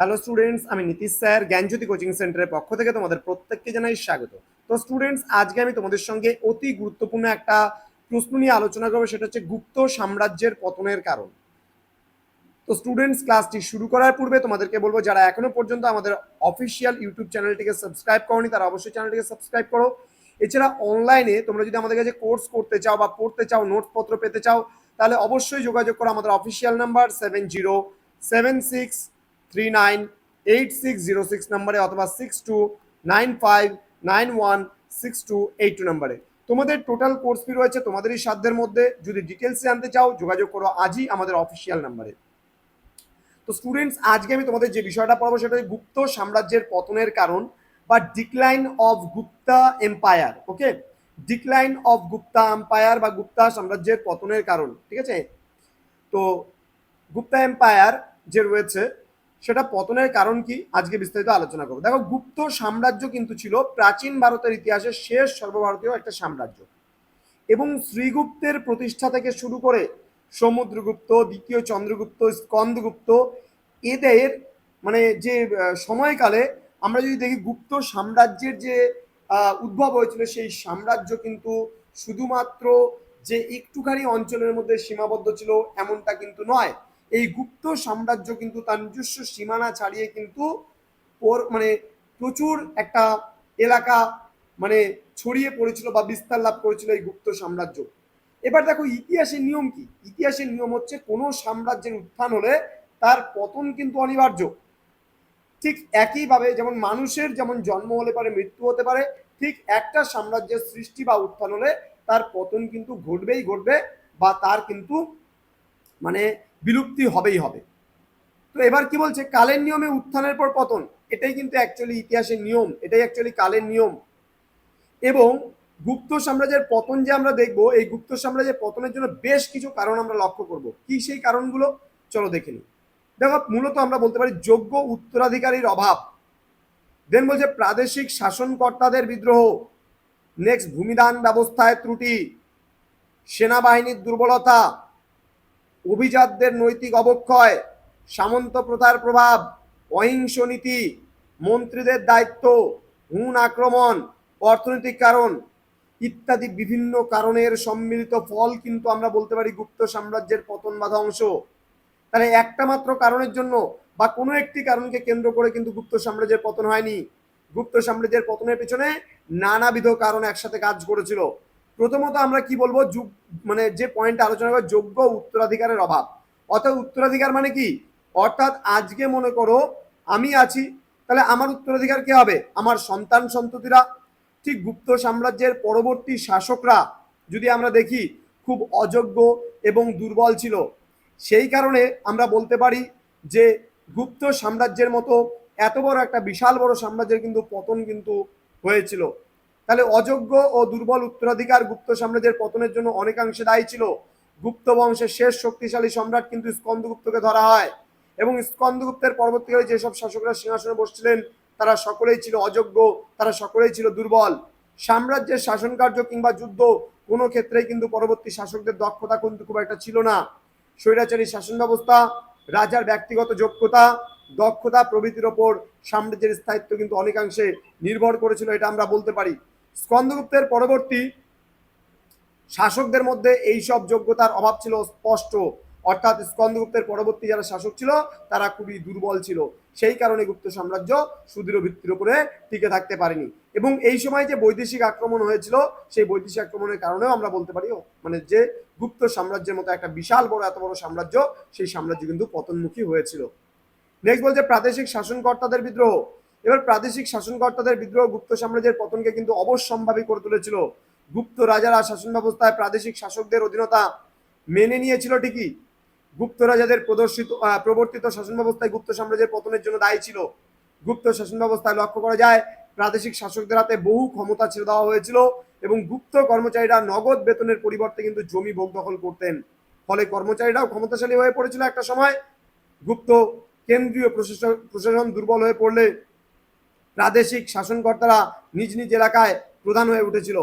Hello students আমি Nitish sir, জ্ঞানজ্যোতি coaching সেন্টারের পক্ষ থেকে তোমাদের প্রত্যেককে জানাই স্বাগত। তো স্টুডেন্টস আজকে আমি তোমাদের সঙ্গে অতি গুরুত্বপূর্ণ একটা প্রশ্ন নিয়ে আলোচনা করব, সেটা হচ্ছে গুপ্ত সাম্রাজ্যের পতনের কারণ। তো স্টুডেন্টস ক্লাসটি শুরু করার পূর্বে তোমাদেরকে বলব, যারা এখনও পর্যন্ত আমাদের অফিসিয়াল ইউটিউব চ্যানেলটিকে সাবস্ক্রাইব করনি, তারা অবশ্যই চ্যানেলটিকে সাবস্ক্রাইব করো। এছাড়া অনলাইনে তোমরা যদি আমাদের কাছে কোর্স করতে চাও বা পড়তে চাও নোটস পত্র পেতে চাও, তাহলে অবশ্যই যোগাযোগ করো আমাদের official number seven zero seven six three nine eight six zero six নাম্বারে অথবা six two nine five nine one six two eight two নাম্বারে। তোমাদের টোটাল কোর্স ফি রয়েছে তোমাদেরই সাধ্যের মধ্যে। যদি ডিটেলস জানতে চাও, যোগাযোগ করো আজই আমাদের অফিসিয়াল নাম্বারে। তো স্টুডেন্টস আজকে আমি তোমাদের যে বিষয়টা পড়াবো সেটা গুপ্ত সাম্রাজ্যের পতনের কারণ বা decline of Gupta empire okay decline of Gupta empire বা গুপ্তা সাম্রাজ্যের পতনের কারণ, ঠিক আছে? তো গুপ্তা এম্পায়ার যে রয়েছে সেটা পতনের কারণ কি? আজকে বিস্তারিত আলোচনা করব। দেখো, গুপ্ত সাম্রাজ্য কিন্তু ছিল প্রাচীন ভারতের ইতিহাসের শেষ সর্বভারতীয় একটা সাম্রাজ্য। এবং শ্রীগুপ্তের প্রতিষ্ঠা থেকে শুরু করে সমুদ্রগুপ্ত, দ্বিতীয় চন্দ্রগুপ্ত, স্কন্দগুপ্ত, এদের মানে যে সময়কালে আমরা যদি দেখি গুপ্ত সাম্রাজ্যের যে উদ্ভব হয়েছিল, সেই সাম্রাজ্য কিন্তু শুধুমাত্র যে একটুখানি অঞ্চলের মধ্যে সীমাবদ্ধ ছিল, এমনটা কিন্তু নয়। এই গুপ্ত সাম্রাজ্য কিন্তু তার নিজস্ব সীমানা ছাড়িয়ে কিন্তু ওর মানে প্রচুর একটা এলাকা মানে ছড়িয়ে পড়েছিল বা বিস্তার লাভ করেছিল এই গুপ্ত সাম্রাজ্য। এবার দেখো ইতিহাসের নিয়ম কি? ইতিহাসের নিয়ম হচ্ছে কোনো সাম্রাজ্যের উত্থান হলে তার পতন কিন্তু অনিবার্য। ঠিক একইভাবে যেমন মানুষের যেমন জন্ম হলে পারে, মৃত্যু হতে পারে, ঠিক একটা সাম্রাজ্যের সৃষ্টি বা উত্থান হলে তার পতন কিন্তু ঘটবেই ঘটবে বা তার কিন্তু মানে বিলুপ্তি হবেই হবে। তো এবার কি বলছে? কালের নিয়মে উত্থানের পর পতন। এটাই কিন্তু অ্যাকচুয়ালি ইতিহাসের নিয়ম। এটাই অ্যাকচুয়ালি কালের নিয়ম। এবং গুপ্ত সাম্রাজ্যের পতন যে আমরা দেখব, এই গুপ্ত সাম্রাজ্যের পতনের জন্য বেশ কিছু কারণ আমরা লক্ষ্য করব। কি সেই কারণগুলো? চলো দেখে নিই। দেখো, মূলত আমরা বলতে পারি যোগ্য উত্তরাধিকারীর অভাব। দেন বলছে প্রাদেশিক শাসনকর্তাদের বিদ্রোহ। নেক্সট ভূমিদান ব্যবস্থায় ত্রুটি। সেনাবাহিনীর দুর্বলতা। অভিজাতদের নৈতিক অবক্ষয়, সামন্ত প্রথার প্রভাব, অহিংস নীতি, মন্ত্রীদের দায়িত্ব, হুন আক্রমণ, অর্থনৈতিক কারণ ইত্যাদি বিভিন্ন কারণের সম্মিলিত ফল কিন্তু আমরা বলতে পারি গুপ্ত সাম্রাজ্যের পতন বা ধ্বংস তাহলে একটা মাত্র কারণের জন্য বা কোনো একটি কারণকে কেন্দ্র করে কিন্তু গুপ্ত সাম্রাজ্যের পতন হয়নি। গুপ্ত সাম্রাজ্যের পতনের পেছনে নানাবিধ কারণ একসাথে কাজ করেছিল। প্রথমত আমরা কি বলব, যুগ মানে যে পয়েন্ট আলোচনা করব, যোগ্য উত্তরাধিকারের অভাব। অর্থাৎ উত্তরাধিকার মানে কি? অর্থাৎ আজকে মনে করো আমি আছি, তাহলে আমার উত্তরাধিকার কে হবে? আমার সন্তান সন্ততিরা। ঠিক গুপ্ত সাম্রাজ্যের পরবর্তী শাসকরা, যদি আমরা দেখি, খুব অযোগ্য এবং দুর্বল ছিল। সেই কারণে আমরা বলতে পারি যে গুপ্ত সাম্রাজ্যের মতো এত বড় একটা বিশাল বড় সাম্রাজ্যের কিন্তু পতন কিন্তু হয়েছিল। তাহলে অযোগ্য ও দুর্বল উত্তরাধিকার গুপ্ত সাম্রাজ্যের পতনের জন্য অনেকাংশে দায়ী ছিল। গুপ্ত বংশের শেষ শক্তিশালী সম্রাট কিন্তু স্কন্দগুপ্তকে ধরা হয় এবং স্কন্দগুপ্তের পরবর্তীকালে যেসব শাসকরা সিংহাসনে বসছিলেন, তারা সকলেই ছিল অযোগ্য, তারা সকলেই ছিল দুর্বল। সাম্রাজ্যের শাসন কার্য কিংবা যুদ্ধ কোনো ক্ষেত্রেই কিন্তু পরবর্তী শাসকদের দক্ষতা কিন্তু খুব একটা ছিল না। স্বৈরাচারী শাসন ব্যবস্থা, রাজার ব্যক্তিগত যোগ্যতা, দক্ষতা প্রভৃতির ওপর সাম্রাজ্যের স্থায়িত্ব কিন্তু অনেকাংশে নির্ভর করেছিল, এটা আমরা বলতে পারি। স্কন্দগুপ্তের পরবর্তী শাসকদের মধ্যে এই সব যোগ্যতার অভাব ছিল স্পষ্ট। অর্থাৎ স্কন্দগুপ্তের পরবর্তী যারা শাসক ছিল, তারা খুবই দুর্বল ছিল। সেই কারণে গুপ্ত সাম্রাজ্য সুদৃঢ় ভিত্তির উপরে টিকে থাকতে পারেনি। এবং এই সময় যে বৈদেশিক আক্রমণ হয়েছিল, সেই বৈদেশিক আক্রমণের কারণেও আমরা বলতে পারি মানে যে গুপ্ত সাম্রাজ্যের মতো একটা বিশাল বড়, এত বড় সাম্রাজ্য, সেই সাম্রাজ্য কিন্তু পতনমুখী হয়েছিল। নেক্সট বলছে, প্রাদেশিক শাসনকর্তাদের বিদ্রোহ। এবার প্রাদেশিক শাসনকর্তাদের বিদ্রোহ গুপ্ত সাম্রাজ্যের পতনকে কিন্তু অবশ্যম্ভাবী করে তুলেছিল। গুপ্ত রাজারা শাসন ব্যবস্থায় প্রাদেশিক শাসকদের অধীনতা মেনে নিয়েছিল ঠিকই। গুপ্ত রাজাদের প্রদর্শিত প্রবর্তিত শাসন ব্যবস্থায় গুপ্ত সাম্রাজ্যের পতনের জন্য দায়ী ছিল। গুপ্ত শাসন ব্যবস্থায় লক্ষ্য করা যায়, প্রাদেশিক শাসকদের হাতে বহু ক্ষমতা ছেড়ে দেওয়া হয়েছিল এবং গুপ্ত কর্মচারীরা নগদ বেতনের পরিবর্তে কিন্তু জমি ভোগ দখল করতেন। ফলে কর্মচারীরাও ক্ষমতাশালী হয়ে পড়েছিল একটা সময়। গুপ্ত কেন্দ্রীয় প্রশাসন প্রশাসন দুর্বল হয়ে পড়লে প্রাদেশিক শাসনকর্তারা নিজ নিজ এলাকায় প্রধান হয়ে উঠেছিল।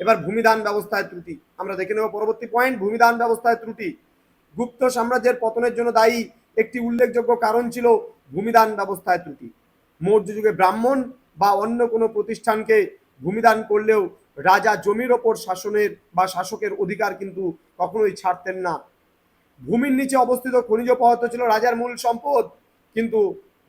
এবার ভূমিদান ব্যবস্থায় ত্রুটি, আমরা দেখে নেব পরবর্তী পয়েন্ট ভূমিদান ব্যবস্থায় ত্রুটি। গুপ্ত সাম্রাজ্যের পতনের জন্য দায়ী একটি উল্লেখযোগ্য কারণ ছিল ভূমিদান ব্যবস্থায় ত্রুটি। মৌর্য যুগে ব্রাহ্মণ বা অন্য কোনো প্রতিষ্ঠানকে ভূমিদান করলেও রাজা জমির ওপর শাসনের বা শাসকের অধিকার কিন্তু কখনোই ছাড়তেন না। ভূমির নিচে অবস্থিত খনিজ পদার্থ ছিল রাজার মূল সম্পদ, কিন্তু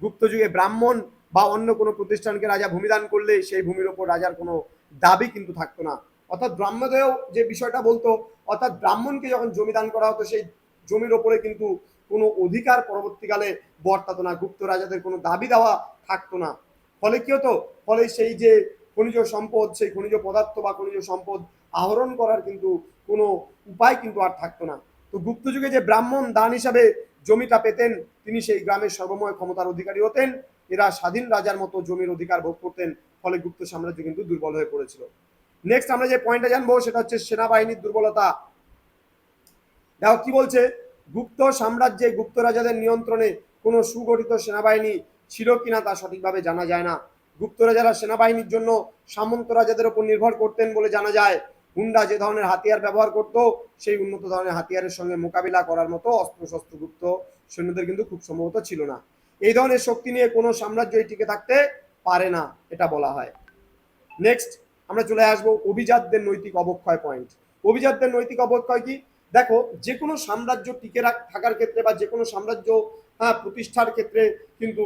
গুপ্ত যুগে ব্রাহ্মণ বা অন্য কোনো প্রতিষ্ঠানকে রাজা ভূমিদান করলে সেই ভূমির ওপর রাজার কোনো দাবি কিন্তু থাকতো না। অর্থাৎ ব্রাহ্মদেয় যে বিষয়টা বলতো, অর্থাৎ ব্রাহ্মণকে যখন জমিদান করা হতো, সেই জমির ওপরে কিন্তু কোনো অধিকার পরবর্তীকালে বর্তাতো না, গুপ্ত রাজাদের কোনো দাবি দেওয়া থাকতো না। ফলে কি হতো? ফলে সেই যে খনিজ সম্পদ, সেই খনিজ পদার্থ বা খনিজ সম্পদ আহরণ করার কিন্তু কোনো উপায় কিন্তু আর থাকতো না। তো গুপ্ত যুগে যে ব্রাহ্মণ দান হিসাবে জমিটা পেতেন, তিনি সেই গ্রামের সর্বময় ক্ষমতার অধিকারী হতেন। এরা স্বাধীন রাজার মতো জমির অধিকার ভোগ করতেন, ফলে গুপ্ত সাম্রাজ্য কিন্তু দুর্বল হয়ে পড়েছিল। নেক্সট আমরা যে পয়েন্টটা জানব, সেটা হচ্ছে সেনাবাহিনীর দুর্বলতা। দেখো কি বলছে? গুপ্ত সাম্রাজ্যে গুপ্ত রাজাদের নিয়ন্ত্রণে কোনো সুগঠিত সেনাবাহিনী ছিল কিনা তা সঠিকভাবে জানা যায় না। গুপ্ত রাজারা সেনাবাহিনীর জন্য সামন্ত রাজাদের উপর নির্ভর করতেন বলে জানা যায়। হুন্ডা যে ধরনের হাতিয়ার ব্যবহার করত, সেই উন্নত ধরনের হাতিয়ারের সঙ্গে মোকাবিলা করার মতো অস্ত্রশস্ত্র গুপ্ত সৈন্যদের কিন্তু খুব সম্ভবত ছিল না। এই ধরনের শক্তি নিয়ে কোনো সাম্রাজ্যই টিকে থাকতে পারে না, এটা বলা হয়। নেক্সট আমরা চলে আসব অভিজাতদের নৈতিক অবক্ষয় পয়েন্ট অভিজাতদের নৈতিক অবক্ষয় কি? দেখো যে কোনো সাম্রাজ্য টিকে থাকার ক্ষেত্রে বা যে কোনো সাম্রাজ্য প্রতিষ্ঠার ক্ষেত্রে কিন্তু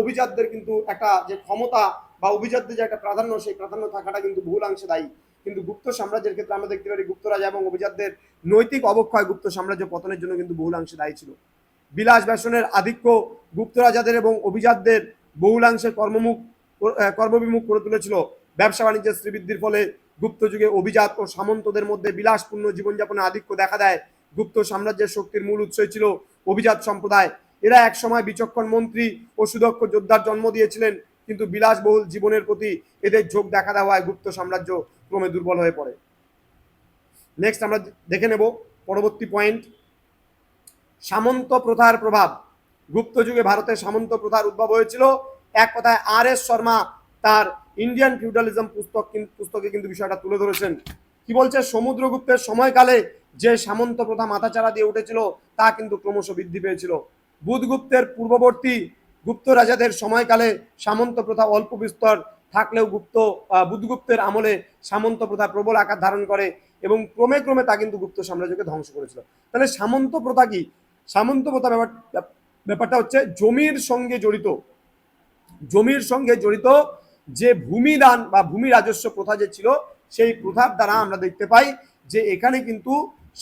অভিজাতদের কিন্তু একটা যে ক্ষমতা বা অভিজাতদের যে একটা প্রাধান্য, সেই প্রাধান্য থাকাটা কিন্তু বহুলাংশে দায়ী। কিন্তু গুপ্ত সাম্রাজ্যের ক্ষেত্রে আমরা দেখতে পারি গুপ্ত রাজা এবং অভিজাতদের নৈতিক অবক্ষয় গুপ্ত সাম্রাজ্য পতনের জন্য কিন্তু বহুলাংশে দায়ী ছিল। বিলাস ব্যাসনের আধিক্য গুপ্ত রাজাদের এবং অভিজাতদের বহুলাংশে কর্মমুখ কর্মবিমুখ করে তুলেছিল। ব্যবসা বাণিজ্যের শ্রীবৃদ্ধির ফলে গুপ্ত যুগে অভিজাত ও সামন্তদের মধ্যে বিলাসপূর্ণ জীবনযাপনের আধিক্য দেখা দেয়। গুপ্ত সাম্রাজ্যের শক্তির মূল উৎসই ছিল অভিজাত সম্প্রদায়। এরা একসময় বিচক্ষণ মন্ত্রী ও সুদক্ষ যোদ্ধার জন্ম দিয়েছিলেন, কিন্তু বিলাসবহুল জীবনের প্রতি এদের ঝোঁক দেখা দেওয়ায় গুপ্ত সাম্রাজ্য ক্রমে দুর্বল হয়ে পড়ে। নেক্সট আমরা দেখে নেব পরবর্তী পয়েন্ট সামন্ত প্রথার প্রভাব। গুপ্ত যুগে ভারতের সামন্ত প্রথার উদ্ভব হয়েছিল। এক কথায় আর এস শর্মা তার ইন্ডিয়ান ফিউডালিজম পুস্তক পুস্তকে কিন্তু বিষয়টা তুলে ধরেছেন। কি বলছে? সমুদ্রগুপ্তের সময়কালে যে সামন্ত প্রথা মাথাচাড়া দিয়ে উঠেছিল, তা কিন্তু ক্রমশ বৃদ্ধি পেয়েছিল। বুধগুপ্তের পূর্ববর্তী গুপ্ত রাজাদের সময়কালে সামন্ত প্রথা অল্প বিস্তর থাকলেও গুপ্ত বুধগুপ্তের আমলে সামন্ত প্রথা প্রবল আকার ধারণ করে এবং ক্রমে ক্রমে তা কিন্তু গুপ্ত সাম্রাজ্যকে ধ্বংস করেছিল। তাহলে সামন্ত প্রথা কি? সামন্ত প্রথা ব্যাপার ব্যাপারটা হচ্ছে জমির সঙ্গে জড়িত। জমির সঙ্গে জড়িত যে ভূমি দান বা ভূমি রাজস্ব প্রথা যে ছিল, সেই প্রথার দ্বারা আমরা দেখতে পাই যে এখানে কিন্তু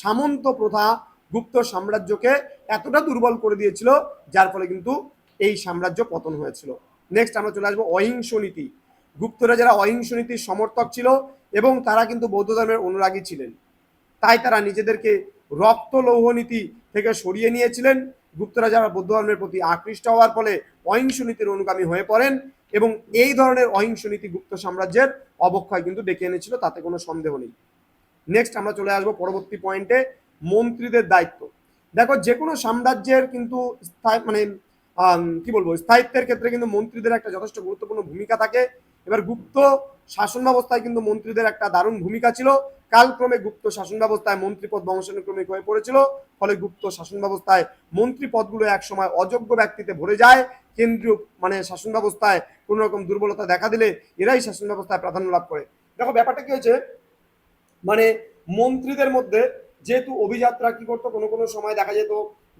সামন্ত প্রথা গুপ্ত সাম্রাজ্যকে এতটা দুর্বল করে দিয়েছিল, যার ফলে কিন্তু এই সাম্রাজ্য পতন হয়েছিল। নেক্সট আমরা চলে আসব অহিংস নীতি। গুপ্তরা যারা অহিংস নীতির সমর্থক ছিল এবং তারা কিন্তু বৌদ্ধ ধর্মের অনুরাগী ছিলেন। তাই তারা নিজেদেরকে রক্ত লৌহ নীতি থেকে সরিয়ে নিয়েছিলেন। গুপ্তরা যারা বৌদ্ধ ধর্মের প্রতি আকৃষ্ট হওয়ার ফলে অহিংস নীতির অনুগামী হয়ে পড়েন এবং এই ধরনের অহিংস নীতি গুপ্ত সাম্রাজ্যের অবক্ষয় কিন্তু ডেকে এনেছিল, তাতে কোনো সন্দেহ নেই। নেক্সট আমরা চলে আসব পরবর্তী পয়েন্টে মন্ত্রীদের দায়িত্ব। দেখো যে কোনো সাম্রাজ্যের কিন্তু মানে কি বলব? স্থায়িত্বের ক্ষেত্রে কিন্তু মন্ত্রীদের একটা যথেষ্ট গুরুত্বপূর্ণ ভূমিকা থাকে। এবার গুপ্ত শাসন ব্যবস্থায় কিন্তু মন্ত্রীদের একটা দারুণ ভূমিকা ছিল। কালক্রমে গুপ্ত শাসন ব্যবস্থায় মন্ত্রীপদ বংশানুক্রমিক হয়ে পড়েছিল। ফলে গুপ্ত শাসন ব্যবস্থায় মন্ত্রী পদগুলো একসময় অযোগ্য ব্যক্তিতে ভরে যায়। কেন্দ্রীয় মানে শাসন ব্যবস্থায় কোনো রকম দুর্বলতা দেখা দিলে এরাই শাসন ব্যবস্থায় প্রাধান্য লাভ করে। দেখো, ব্যাপারটা কি হয়েছে? মানে মন্ত্রীদের মধ্যে যেহেতু অভিযাত্রা কি করতো, কোনো কোনো সময় দেখা যেত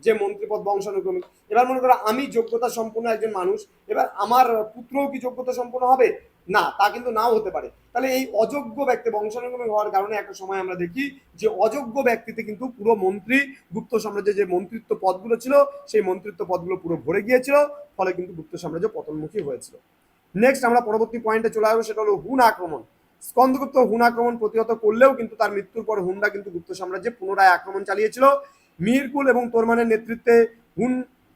যে মন্ত্রীপদ বংশানুক্রমিক। এবার মনে করো, আমি যোগ্যতা সম্পন্ন একজন মানুষ, এবার আমার পুত্রও কি যোগ্যতা সম্পন্ন হবে? না, তা কিন্তু নাও হতে পারে। তাহলে এই অযোগ্য ব্যক্তি, বংশানুক্রমিক হওয়ার কারণে একটা সময় আমরা দেখি যে অযোগ্য ব্যক্তিতে কিন্তু পুরো মন্ত্রী, গুপ্ত সাম্রাজ্যের যে মন্ত্রিত্ব পদগুলো ছিল, সেই মন্ত্রিত্ব পদগুলো পুরো ভরে গিয়েছিল, ফলে কিন্তু গুপ্ত সাম্রাজ্য পতনমুখী হয়েছিল। নেক্সট আমরা পরবর্তী পয়েন্টে চলে আসব, সেটা হলো হুন আক্রমণ। স্কন্দগুপ্ত হুন আক্রমণ প্রতিহত করলেও কিন্তু তার মৃত্যুর পর হুনরা কিন্তু গুপ্ত সাম্রাজ্যে পুনরায় আক্রমণ চালিয়েছিল। মিরকুল এবং তোরমানের নেতৃত্বে হুন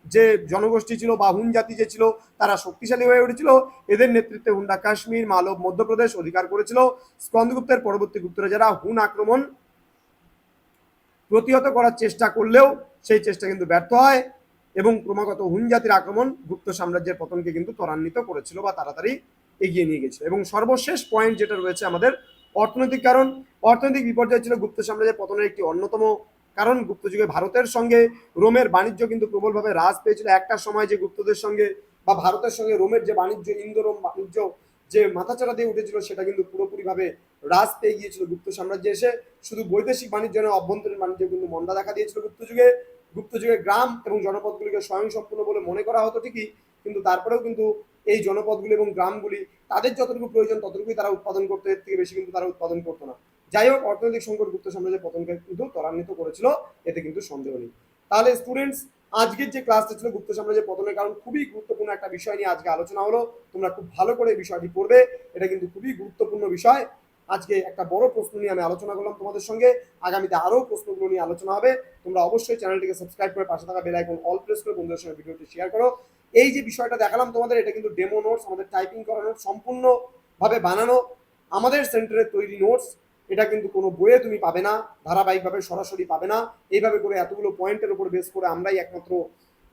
যে জনগোষ্ঠী ছিল বা হুন জাতি যে ছিল, তারা শক্তিশালী হয়ে উঠেছিল। এদের নেতৃত্বে হুন্ডা কাশ্মীর, মালব মধ্যপ্রদেশ অধিকার করেছিল। স্কন্দগুপ্তের পরবর্তী গুপ্তরা যারা, হুন আক্রমণ প্রতিহত করার চেষ্টা করলেও সেই চেষ্টা কিন্তু ব্যর্থ হয় এবং ক্রমাগত হুন জাতির আক্রমণ গুপ্ত সাম্রাজ্যের পতনকে কিন্তু ত্বরান্বিত করেছিল বা তাড়াতাড়ি এগিয়ে নিয়ে গেছিল। এবং সর্বশেষ পয়েন্ট যেটা রয়েছে আমাদের অর্থনৈতিক কারণ। অর্থনৈতিক বিপর্যয় ছিল গুপ্ত সাম্রাজ্যের পতনের একটি অন্যতম কারণ গুপ্ত যুগে ভারতের সঙ্গে রোমের বাণিজ্য কিন্তু প্রবলভাবে হ্রাস পেয়েছিল। একটা সময় যে গুপ্তদের সঙ্গে বা ভারতের সঙ্গে রোমের যে বাণিজ্য ইন্দো রোম বাণিজ্য যে মাথাচাড়া দিয়ে উঠেছিল, সেটা কিন্তু পুরোপুরিভাবে হ্রাস পেয়ে গিয়েছিল গুপ্ত সাম্রাজ্যে এসে। শুধু বৈদেশিক বাণিজ্য নয়, অভ্যন্তরীণ বাণিজ্য কিন্তু মন্দা দেখা দিয়েছিল গুপ্ত যুগে। গুপ্ত যুগে গ্রাম এবং জনপদগুলিকে স্বয়ংসম্পূর্ণ বলে মনে করা হতো ঠিকই, কিন্তু তারপরেও কিন্তু এই জনপদগুলি এবং গ্রামগুলি তাদের যতটুকু প্রয়োজন, ততটুকুই তারা উৎপাদন করতো। এর থেকে বেশি কিন্তু তারা উৎপাদন করতো না। যাই হোক, অর্থনৈতিক সংকট গুপ্ত সাম্রাজ্যের পতনকে কিন্তু ত্বরান্বিত করেছিল, এতে কিন্তু সন্দেহ নেই। তাহলে স্টুডেন্টস আজকের যে ক্লাসটা ছিল গুপ্ত সাম্রাজ্যের পতনের কারণ, খুবই গুরুত্বপূর্ণ একটা বিষয় নিয়ে আজকে আলোচনা হলো। তোমরা খুব ভালো করে এই বিষয়টি পড়বে, এটা কিন্তু খুবই গুরুত্বপূর্ণ বিষয়। আজকে একটা বড় প্রশ্ন নিয়ে আমি আলোচনা করলাম তোমাদের সঙ্গে। আগামীতে আরও প্রশ্নগুলো নিয়ে আলোচনা হবে। তোমরা অবশ্যই চ্যানেলটিকে সাবস্ক্রাইব করে পাশে থাকা বেল আইকন অল প্রেস করে বন্ধুদের সঙ্গে ভিডিওটি শেয়ার করো। এই যে বিষয়টা দেখালাম তোমাদের, এটা কিন্তু ডেমো নোটস আমাদের টাইপিং করা নোটস সম্পূর্ণভাবে বানানো। আমাদের সেন্টারের তৈরি নোটস এটা কিন্তু কোনো বইয়ে তুমি পাবে না, ধারাবাহিকভাবে সরাসরি পাবে না। এইভাবে করে এতগুলো পয়েন্টের উপর বেস করে আমরাই একমাত্র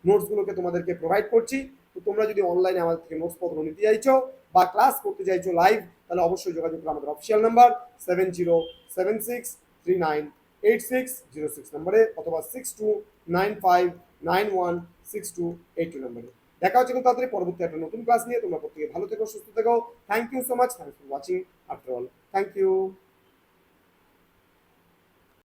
নোটসগুলোকে তোমাদেরকে প্রোভাইড করছি। তো তোমরা যদি অনলাইনে আমাদের থেকে নোটস পত্র নিতে চাইছো বা ক্লাস করতে চাইছো লাইভ তাহলে অবশ্যই যোগাযোগ করো আমাদের official number seven zero seven six three nine eight six zero six নাম্বারে অথবা six two nine five nine one six two eight two নাম্বারে দেখা হচ্ছে খুব তাড়াতাড়ি পরবর্তী একটা নতুন ক্লাস নিয়ে। তোমরা প্রত্যেকে ভালো থেকো, সুস্থ থেকো। Thank you so much thank for watching after all thank you